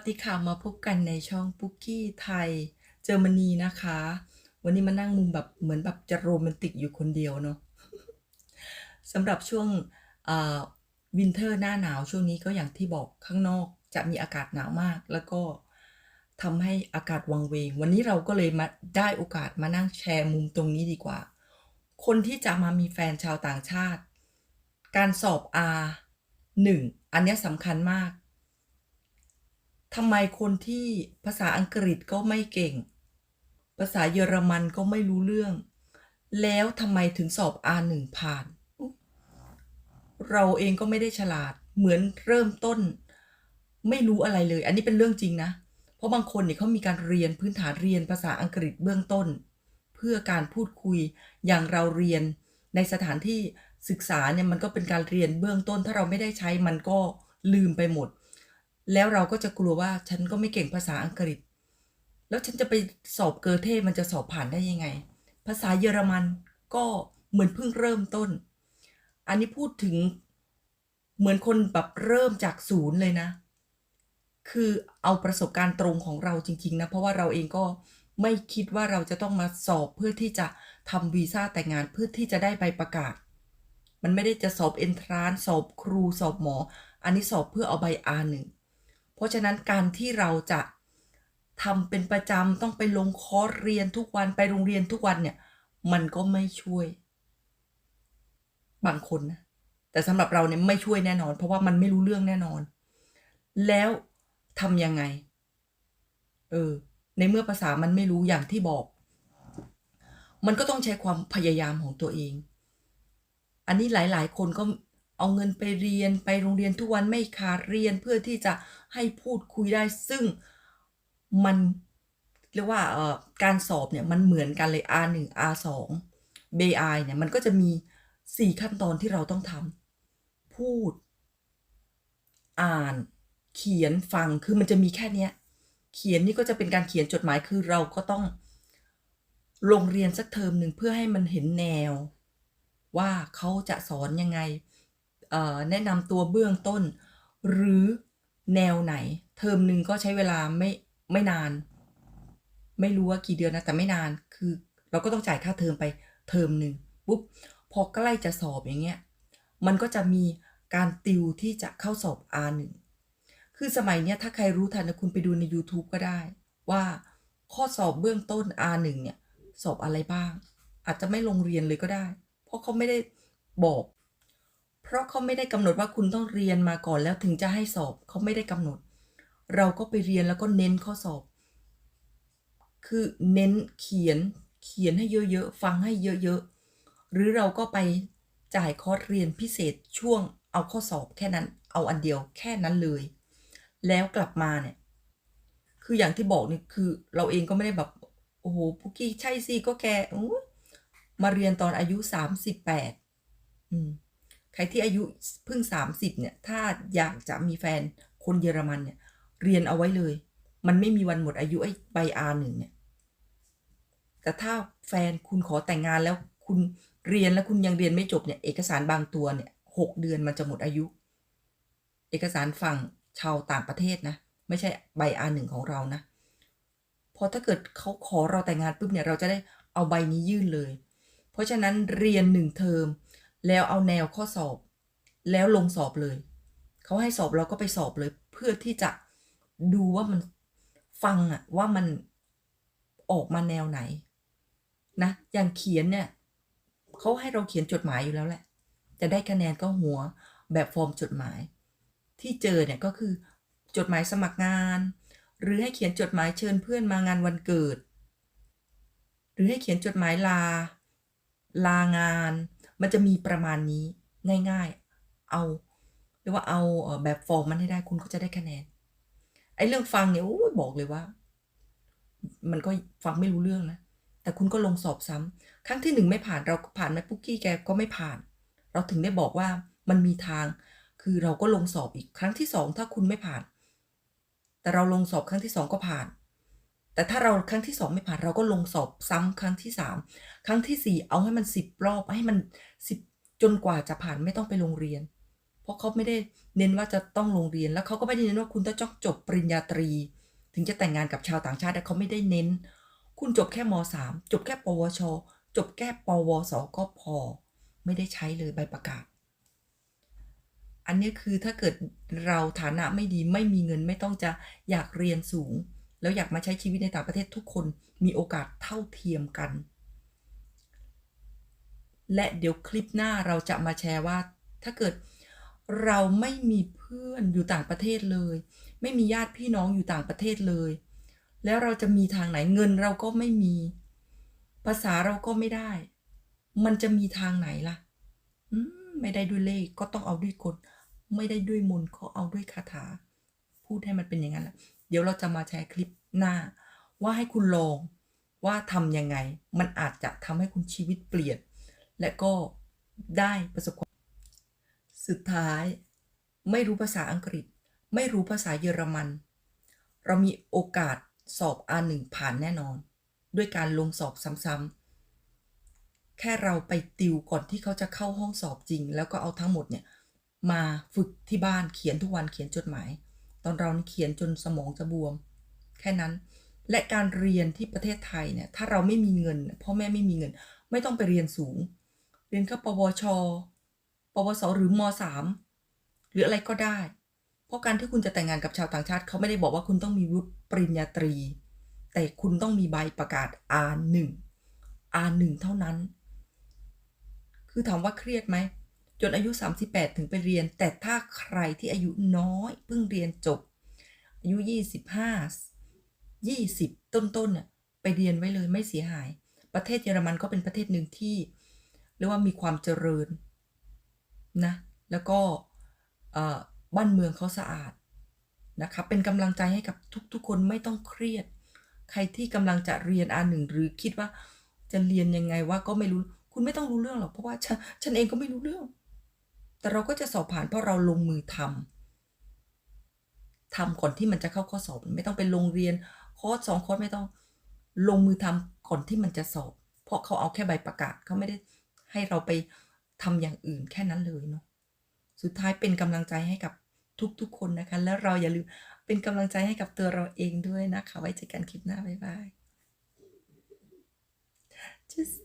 วัสดีค่ะมาพบกันในช่องปุ๊กกี้ไทยเจอรมนีนะคะ วันนี้มานั่งมุมแบบเหมือนแบบจะโรแมนติกอยู่คนเดียวเนาะสำหรับช่วงวินเทอร์หน้าหนาวช่วงนี้ก็อย่างที่บอกข้างนอกจะมีอากาศหนาวมาก แล้วก็ทำให้อากาศวังเวง วันนี้เราก็เลยมาได้โอกาสมานั่งแชร์มุมตรงนี้ดีกว่า คนที่จะมามีแฟนชาวต่างชาติ การสอบ R 1อันนี้สำคัญมาก ทำไมคนที่ภาษาอังกฤษก็ไม่เก่ง ภาษาเยอรมันก็ไม่รู้เรื่อง แล้วทำไมถึงสอบ R1 ผ่าน เราเองก็ไม่ได้ฉลาด เหมือนเริ่มต้น ไม่รู้อะไรเลย อันนี้เป็นเรื่องจริงนะ เพราะบางคนเนี่ยเขามีการเรียนพื้นฐานเรียนภาษาอังกฤษเบื้องต้น เพื่อการพูดคุยอย่างเราเรียนในสถานที่ศึกษาเนี่ยมันก็เป็นการเรียนเบื้องต้น ถ้าเราไม่ได้ใช้มันก็ลืมไปหมด แล้วเราก็จะกลัวว่าฉันก็ไม่เก่งภาษาอังกฤษ แล้วฉันจะไปสอบเกอเทมันจะสอบผ่านได้ยังไง ภาษาเยอรมันก็เหมือนเพิ่งเริ่มต้น อันนี้พูดถึงเหมือนคนแบบเริ่มจากศูนย์เลยนะ คือเอาประสบการณ์ตรงของเราจริงๆนะ เพราะว่าเราเองก็ไม่คิดว่าเราจะต้องมาสอบเพื่อที่จะทำวีซ่าแต่งงานเพื่อที่จะได้ใบประกาศ มันไม่ได้จะสอบเอนทรานสอบครูสอบหมอ อันนี้สอบเพื่อเอาใบ R1 เพราะฉะนั้นการที่เราจะทำเป็นประจำต้องไปลงคอร์สเรียนทุกวันไปโรงเรียนทุกวันเนี่ย มันก็ไม่ช่วย บางคนนะแต่สำหรับเราเนี่ยไม่ช่วยแน่นอน เพราะว่ามันไม่รู้เรื่องแน่นอน แล้วทำยังไง เออ ในเมื่อภาษามันไม่รู้อย่างที่บอก มันก็ต้องใช้ความพยายามของตัวเอง อันนี้หลาย ๆ คนก็ เอาเงินไปเรียนไปโรงเรียนทุกวันไม่ขาดเรียนเพื่อที่จะให้พูดคุยได้ซึ่งมันเรียกว่าเอ่อการสอบเนี่ยมันเหมือนกันเลย R1 R2 BI เนี่ยมันก็จะมี 4 ขั้นตอนที่เราต้องทำพูด อ่าน เขียนฟังคือมันจะมีแค่เนี้ยเขียนนี่ก็จะเป็นการเขียนจดหมายคือเราก็ต้องลงเรียนสักเทอมหนึ่งเพื่อให้มันเห็นแนว ว่าเขาจะสอนยังไง แนะนำตัวเบื้องต้น หรือแนวไหน เทอมหนึ่งก็ใช้เวลาไม่ไม่นาน ไม่รู้ว่ากี่เดือนนะแต่ไม่นานคือ เราก็ต้องจ่ายค่าเทอมไปเทอมหนึ่งปุ๊บพอใกล้จะสอบอย่างเงี้ยมันก็จะมีการติวที่จะเข้าสอบ R1 คือสมัยเนี้ยถ้าใครรู้ทันนะคุณไปดูใน YouTube ก็ได้ ว่าข้อสอบเบื้องต้น R1 เนี่ย สอบอะไรบ้าง อาจจะไม่ลงเรียนเลยก็ได้ เพราะเขาไม่ได้บอก เพราะเขาไม่ได้กำหนดว่าคุณต้องเรียนมาก่อนแล้วถึงจะให้สอบเขาไม่ได้กำหนด เราก็ไปเรียนแล้วก็เน้นข้อสอบ คือเน้นเขียนเขียนให้เยอะๆฟังให้เยอะๆหรือเราก็ไปจ่ายคอร์สเรียนพิเศษช่วงเอาข้อสอบแค่นั้นเอาอันเดียวแค่นั้นเลย แล้วกลับมาเนี่ย คืออย่างที่บอกนี่คือเราเองก็ไม่ได้แบบโอ้โหพุกกี้ใช่สิก็แกมาเรียนตอนอายุสามสิบแปดอืม รที่อายุเพิ่งสามสิบเนี่ยถ้าอยากจะมีแฟนคนเยอรมันเนี่ยเรียนเอาไว้เลย มันไม่มีวันหมดอายุไอ้ใบอาหนึ่งเนี่ยแต่ถ้าแฟนคุณขอแต่งงานแล้วคุณเรียนแล้วคุณยังเรียนไม่จบเนี่ยเอกสารบางตัวเนี่ยหกเดือนมันจะหมดอายุ เอกสารฝั่งชาวต่างประเทศนะ ไม่ใช่ใบอาหนึ่งของเรานะพอถ้าเกิดเขาขอเราแต่งงานปุ๊บเนี่ยเราจะได้เอาใบนี้ยื่นเลย เพราะฉะนั้นเรียนหนึ่งเทอม แล้วเอาแนวข้อสอบ แล้วลงสอบเลย เขาให้สอบเราก็ไปสอบเลย เพื่อที่จะดูว่ามันฟังอะว่ามันออกมาแนวไหน นะ อย่างเขียนเนี่ยเขาให้เราเขียนจดหมายอยู่แล้วแหละ จะได้คะแนนก็หัวแบบฟอร์มจดหมาย ที่เจอเนี่ยก็คือ จดหมายสมัครงาน หรือให้เขียนจดหมายเชิญเพื่อนมางานวันเกิด หรือให้เขียนจดหมายลา ลางาน มันจะมีประมาณนี้ง่ายๆ เอาเรียกว่าเอาแบบฟอร์มมันให้ได้คุณก็จะได้คะแนนไอ้เรื่องฟังเนี่ยโอ้ยบอกเลยว่า มันก็ฟังไม่รู้เรื่องนะแต่คุณก็ลงสอบซ้ำครั้งที่หนึ่งไม่ผ่านเราผ่านไหมปุ๊กกี้แกก็ไม่ผ่าน เราถึงได้บอกว่ามันมีทาง คือเราก็ลงสอบอีกครั้งที่สองถ้าคุณไม่ผ่าน แต่เราลงสอบครั้งที่สองก็ผ่าน แต่ถ้าเราครั้งที่สองไม่ผ่านเราก็ลงสอบซ้ำครั้งที่สามครั้งที่สี่เอาให้มันสิบรอบให้มันสิบจนกว่าจะผ่านไม่ต้องไปโรงเรียน เพราะเขาไม่ได้เน้นว่าจะต้องลงเรียนแล้วเขาก็ไม่ได้เน้นว่าคุณต้องจบปริญญาตรี ถึงจะแต่งงานกับชาวต่างชาติแต่เขาไม่ได้เน้น คุณจบแค่ม .3 จบแค่ปวช จบแค่ปวสก็พอ ไม่ได้ใช้เลยใบประกาศอันนี้คือถ้าเกิดเราฐานะไม่ดีไม่มีเงินไม่ต้องจะอยากเรียนสูง แล้วอยากมาใช้ชีวิตในต่างประเทศทุกคนมีโอกาสเท่าเทียมกัน และเดี๋ยวคลิปหน้าเราจะมาแชร์ว่า ถ้าเกิดเราไม่มีเพื่อนอยู่ต่างประเทศเลย ไม่มีญาติพี่น้องอยู่ต่างประเทศเลย แล้วเราจะมีทางไหนเงินเราก็ไม่มี ภาษาเราก็ไม่ได้ มันจะมีทางไหนล่ะมไม่ได้ด้วยเลขก็ต้องเอาด้วยกฎไม่ได้ด้วยมนต์ก็เอาด้วยคาถา พูดให้มันเป็นอย่างนั้นแหละ เดี๋ยวเราจะมาแชร์คลิปหน้า ว่าให้คุณลองว่าทำยังไง มันอาจจะทำให้คุณชีวิตเปลี่ยน และก็ได้ประสบความสุดท้าย ไม่รู้ภาษาอังกฤษ ไม่รู้ภาษาเยอรมัน เรามีโอกาสสอบ R1 ผ่านแน่นอน ด้วยการลงสอบซ้ำๆแค่เราไปติวก่อนที่เขาจะเข้าห้องสอบจริง แล้วก็เอาทั้งหมดเนี่ย มาฝึกที่บ้านเขียนทุกวันเขียนจดหมาย ตอนเราเขียนจนสมองจะบวม แค่นั้น และการเรียนที่ประเทศไทยเนี่ยถ้าเราไม่มีเงินพ่อแม่ไม่มีเงิน ไม่ต้องไปเรียนสูง เรียนแค่ปวช ปวสหรือมสามหรืออะไรก็ได้ เพราะการที่คุณจะแต่งงานกับชาวต่างชาติ เขาไม่ได้บอกว่าคุณต้องมีวุฒิปริญญาตรี แต่คุณต้องมีใบประกาศ R1 R1 เท่านั้น คือถามว่าเครียดไหม จนอายุ 38 ถึงไปเรียน แต่ถ้าใครที่อายุน้อยเพิ่งเรียนจบ อายุ 25 20 ต้นๆน่ะไปเรียนไว้เลยไม่เสียหาย ประเทศเยอรมันก็เป็นประเทศหนึ่งที่เรียกว่ามีความเจริญนะแล้วก็บ้านเมืองเขาสะอาดนะคะเป็นกำลังใจให้กับทุกๆ คนไม่ต้องเครียด ใครที่กำลังจะเรียน R1 หนึ่งหรือคิดว่าจะเรียนยังไงว่าก็ไม่รู้ คุณไม่ต้องรู้เรื่องหรอกเพราะว่าฉฉันเองก็ไม่รู้เรื่อง แต่เราก็จะสอบผ่านเพราะเราลงมือทำทำก่อนที่มันจะเข้าข้อสอบไม่ต้องไปลงเรียนคอร์สสองคอร์สไม่ต้องลงมือทำก่อนที่มันจะสอบ เพราะเขาเอาแค่ใบประกาศเขาไม่ได้ให้เราไปทำอย่างอื่นแค่นั้นเลยเนาะสุดท้ายเป็นกำลังใจให้กับทุกๆคนนะคะ แล้วเราอย่าลืมเป็นกำลังใจให้กับตัวเราเองด้วยนะคะ ไว้เจอกันคลิปหน้า บ๊ายบาย just